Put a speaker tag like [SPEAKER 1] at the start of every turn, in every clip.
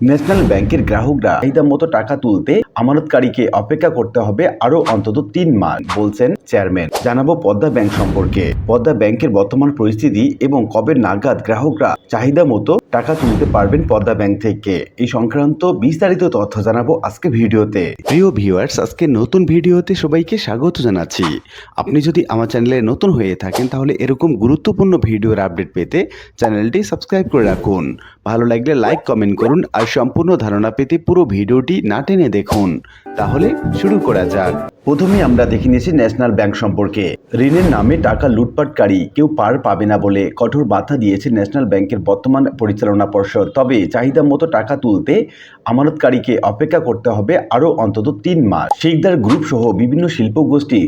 [SPEAKER 1] National ব্যাংকের গ্রাহকরা চাহিদা মতো টাকা তুলতে আমানতকারীকে অপেক্ষা করতে হবে আরও অন্তত তিন মাস, বলছেন চেয়ারম্যান। জানাব পদ্মা ব্যাংক সম্পর্কে। পদ্মা ব্যাংকের বর্তমান পরিস্থিতি এবং কবে নাগাদ গ্রাহকরা চাহিদা মতো টাকা তুলতে পারবেন পদ্মা ব্যাংক থেকে। এই সংক্রান্ত বিস্তারিত তথ্য জানাব আজকে ভিডিওতে। প্রিয় ভিউয়ার্স, আজকে নতুন ভিডিওতে সবাইকে স্বাগত জানাচ্ছি। আপনি যদি আমার চ্যানেলে নতুন হয়ে থাকেন, তাহলে এরকম গুরুত্বপূর্ণ ভিডিওর আপডেট পেতে চ্যানেলটি সাবস্ক্রাইব করে রাখুন। ভালো লাগলে লাইক, কমেন্ট করুন আর সম্পূর্ণ ধারণা পেতে পুরো ভিডিওটি না টেনে দেখুন। তাহলে শুরু করা যাক। প্রথমে আমরা দেখে নিয়েছি ন্যাশনাল ব্যাংক সম্পর্কে। ঋণের নামে টাকা লুটপাটকারী কেউ পার পাবে না বলে কঠোর বাধা দিয়েছে ন্যাশনাল ব্যাংকের বর্তমান পরিচালনা পর্ষদ। তবে চাহিদা মতো টাকা তুলতে আমানতকারীকে অপেক্ষা করতে হবে আরও অন্তত তিন মাস। শিকদার গ্রুপ সহ বিভিন্ন শিল্প গোষ্ঠী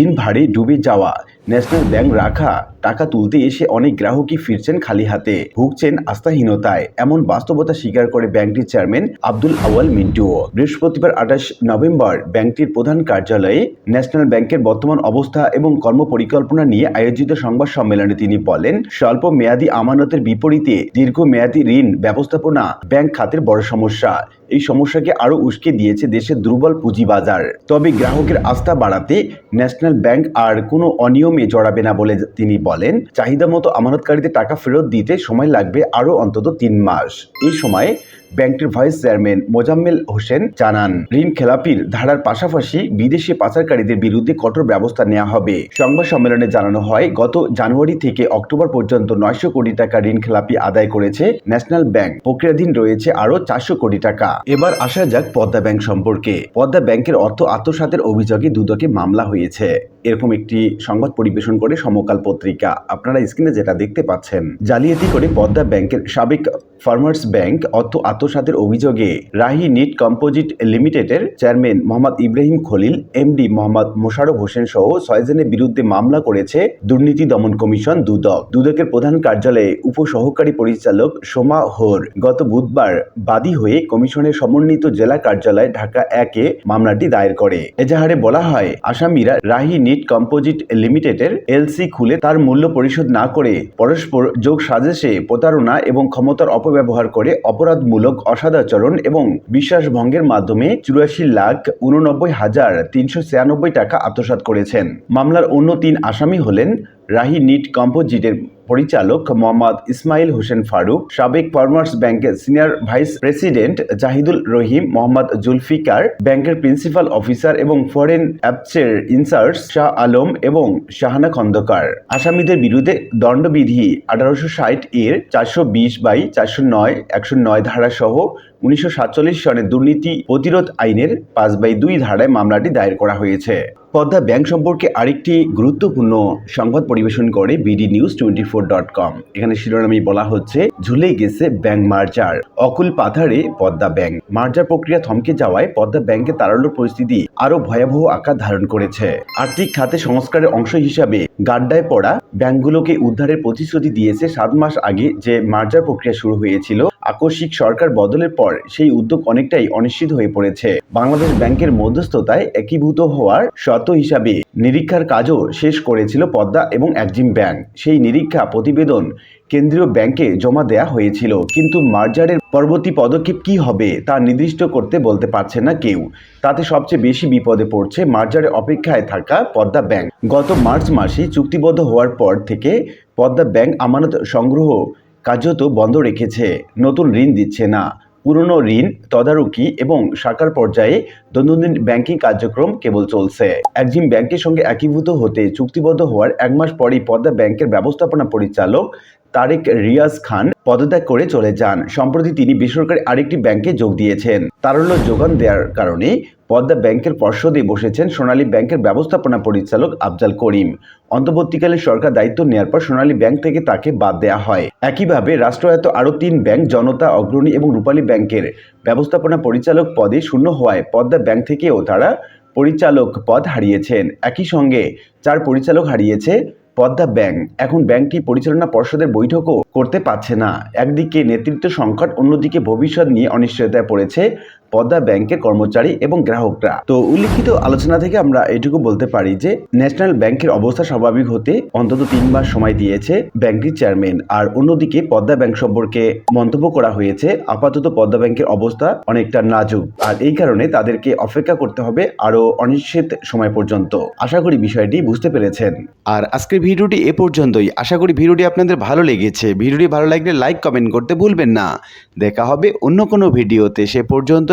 [SPEAKER 1] ঋণ ভাড়ে ডুবে যাওয়া ন্যাশনাল ব্যাংক রাখা টাকা তুলতে এসে অনেক গ্রাহকই ফিরছেন খালি হাতে। ভুগছেন আস্থাহীনতায়, এমন বাস্তবতা স্বীকার করে ব্যাংকটির চেয়ারম্যান আব্দুল আওয়াল মিন্টুও। বৃহস্পতিবার আঠাশ নভেম্বর ব্যাংকটির প্রধান কার্যালয়ে ন্যাশনাল ব্যাংকের বর্তমান অবস্থা এবং কর্মপরিকল্পনা নিয়ে আয়োজিত সংবাদ সম্মেলনে তিনি বলেন, স্বল্প মেয়াদী আমানতের বিপরীতে দীর্ঘ মেয়াদী ঋণ ব্যবস্থাপনা ব্যাংক খাতের বড় সমস্যা। এই সমস্যাকে আরও উস্কে দিয়েছে দেশের দুর্বল পুঁজিবাজার। তবে গ্রাহকের আস্থা বাড়াতে ন্যাশনাল ব্যাংক আর কোনো অনিয়মে জড়াবে না বলে তিনি বলেন। চাহিদা মতো আমানতকারীদের টাকা ফেরত দিতে সময় লাগবে আরও অন্তত তিন মাস। এই সময় ব্যাংকটির ভাইস চেয়ারম্যান মোজাম্মেল হোসেন জানান, ঋণ খেলাপির ধারার পাশাপাশি বিদেশি পাচারকারীদের বিরুদ্ধে কঠোর ব্যবস্থা নেওয়া হবে। সংবাদ সম্মেলনে জানানো হয়, গত জানুয়ারি থেকে অক্টোবর পর্যন্ত নয়শো কোটি টাকা ঋণ খেলাপি আদায় করেছে ন্যাশনাল ব্যাংক। প্রক্রিয়াধীন রয়েছে আরও চারশো কোটি টাকা। এবার আসা যাক পদ্মা ব্যাংক সম্পর্কে। পদ্মা ব্যাংকের অর্থ আত্মসাতের অভিযোগে দুদকে মামলা হয়েছে। এরকম একটি সংবাদ পরিবেশন করে সমকাল পত্রিকা। আপনারা স্ক্রিনে যেটা দেখতে পাচ্ছেন, জালিয়াতি করে পদ্মা ব্যাংকের সাবেক ফার্মার্স ব্যাংক অর্থ আত্মসাতের অভিযোগে রাহি নিট কম্পোজিট লিমিটেডের চেয়ারম্যান মোহাম্মদ ইব্রাহিম খলিল, এমডি মোহাম্মদ মোশারফ হোসেন সহ ছয়জনের বিরুদ্ধে মামলা করেছে দুর্নীতি দমন কমিশন দুদক। দুদকের প্রধান কার্যালয়ে উপসহকারী পরিচালক সোমা হোর গত বুধবার বাদী হয়ে কমিশনের সমন্বিত জেলা কার্যালয় ঢাকা একে মামলাটি দায়ের করে। এজাহারে বলা হয়, আসামিরা রাহি নিট কম্পোজিট লিমিটেডের এলসি খুলে তার মূল্য পরিশোধ না করে পরস্পর যোগ সাজেশে প্রতারণা এবং ক্ষমতার অপব্যবহার করে অপরাধমূলক অসদাচরণ এবং বিশ্বাস ভঙ্গের মাধ্যমে চুরাশি লাখ উননব্বই হাজার তিনশো ছিয়ানব্বই টাকা আত্মসাত করেছেন। মামলার অন্য তিন আসামি হলেন রাহি নিট কম্পোজিটের পরিচালক মোহাম্মদ ইসমাইল হোসেন ফারুক, সাবেক ফার্মার্স ব্যাংকের senior vice president Zahidul Rahim, Mohammad Zulfikar ব্যাংকের প্রিন্সিপাল অফিসার এবং ফরেন অ্যাপসের ইনচার্জ শাহ আলম এবং শাহানা খন্দকার। আসামিদের বিরুদ্ধে দণ্ডবিধি আঠারোশো ষাট এর চারশো বিশ বাই চারশো নয়, একশো নয় ধারা সহ উনিশশো সাতচল্লিশ সনের দুর্নীতি প্রতিরোধ আইনের পাঁচ বাই দুই ধারায় মামলাটি দায়ের করা হয়েছে। পদ্মা ব্যাংক সম্পর্কে আরেকটি গুরুত্বপূর্ণ সংবাদ পরিবেশন করে BD news twenty four dot com. এখানে শিরোনামে বলা হচ্ছে, ঝুলে গেছে ব্যাংক মার্জার। অকুল পাথারে পদ্মা ব্যাংক। মার্জার প্রক্রিয়া থমকে যাওয়ায় পদ্মা ব্যাংকে তারল্য পরিস্থিতি আরও ভয়াবহ আকার ধারণ করেছে। আর্থিক খাতে সংস্কারের অংশ হিসাবে গাড্ডায় পড়া ব্যাংকগুলোকে উদ্ধারের প্রতিশ্রুতি দিয়েছে সাত মাস আগে যে মার্জার প্রক্রিয়া শুরু হয়েছিল। আকস্মিক সরকার বদলের পর সেই উদ্যোগ অনেকটাই অনিশ্চিত হয়ে পড়েছে। বাংলাদেশ ব্যাংকের মধ্যস্থতায় একীভূত হওয়ার শর্ত হিসাবে নিরীক্ষার কাজও শেষ করেছিল পদ্মা এবং একজিম ব্যাংক। সেই নিরীক্ষা প্রতিবেদন কেন্দ্রীয় ব্যাংকে জমা দেয়া হয়েছিল। কিন্তু মার্জারের পরবর্তী পদক্ষেপ কি হবে তা নির্দিষ্ট করতে বলতে পারছে না কেউ। তাতে সবচেয়ে বেশি বিপদে পড়ছে মার্জারের অপেক্ষায় থাকা পদ্মা ব্যাংক। গত মার্চ মাসে চুক্তিবদ্ধ হওয়ার পর থেকে পদ্মা ব্যাংক আমানত সংগ্রহ কার্যত বন্ধ রেখেছে। নতুন ঋণ দিচ্ছে না। পুরনো ঋণ, তদারকি এবং শাখার পর্যায়ে দৈনন্দিন ব্যাংকিং কার্যক্রম কেবল চলছে। একজিম ব্যাংকের সঙ্গে একীভূত হতে চুক্তিবদ্ধ হওয়ার এক মাস পরই পদ্মা ব্যাংকের ব্যবস্থাপনা পরিচালক তারেক রিয়াজ খান পদত্যাগ করে চলে যান। সম্প্রতি তিনি বেসরকারি আরেকটি ব্যাংকে যোগ দিয়েছেন। তারল্য যোগান দেওয়ার কারণে পদ্মা ব্যাংকের পর্ষদে বসেছেন সোনালী ব্যাংকের ব্যবস্থাপনা পরিচালক আফজাল করিম। অন্তর্বর্তীকালে সরকার দায়িত্ব নেওয়ার পর সোনালী ব্যাংক থেকে তাকে বাদ দেওয়া হয়। একইভাবে রাষ্ট্রায়ত্ত আরও তিন ব্যাংক জনতা, অগ্রণী এবং রূপালী ব্যাংকের ব্যবস্থাপনা পরিচালক পদে শূন্য হওয়ায় পদ্মা ব্যাংক থেকেও তারা পরিচালক পদ হারিয়েছেন। একই সঙ্গে চার পরিচালক হারিয়েছে পদ্মা ব্যাংক। এখন ব্যাংকটি পরিচালনা পর্ষদের বৈঠকও করতে পারছে না। একদিকে নেতৃত্ব সংকট, অন্যদিকে ভবিষ্যৎ নিয়ে অনিশ্চয়তায় পড়েছে পদ্মা ব্যাংকের কর্মচারী এবং গ্রাহকরা। তো উল্লিখিত আলোচনা থেকে আমরা এটুকু বলতে পারি যে, ন্যাশনাল ব্যাংকের অবস্থা স্বাভাবিক হতে অন্তত তিন মাস সময় দিয়েছে ব্যাংকটির চেয়ারম্যান। আর অন্যদিকে পদ্মা ব্যাংক সম্পর্কে মন্তব্য করা হয়েছে, আপাতত পদ্মা ব্যাংকের অবস্থা অনেকটা নাজুক। আর এই কারণে তাদেরকে অপেক্ষা করতে হবে আরও অনিশ্চিত সময় পর্যন্ত। আশা করি বিষয়টি বুঝতে পেরেছেন।
[SPEAKER 2] আর আজকের ভিডিওটি এ পর্যন্তই। আশা করি ভিডিওটি আপনাদের ভালো লেগেছে। ভিডিওটি ভালো লাগলে লাইক, কমেন্ট করতে ভুলবেন না। দেখা হবে অন্য কোনো ভিডিওতে। সে পর্যন্ত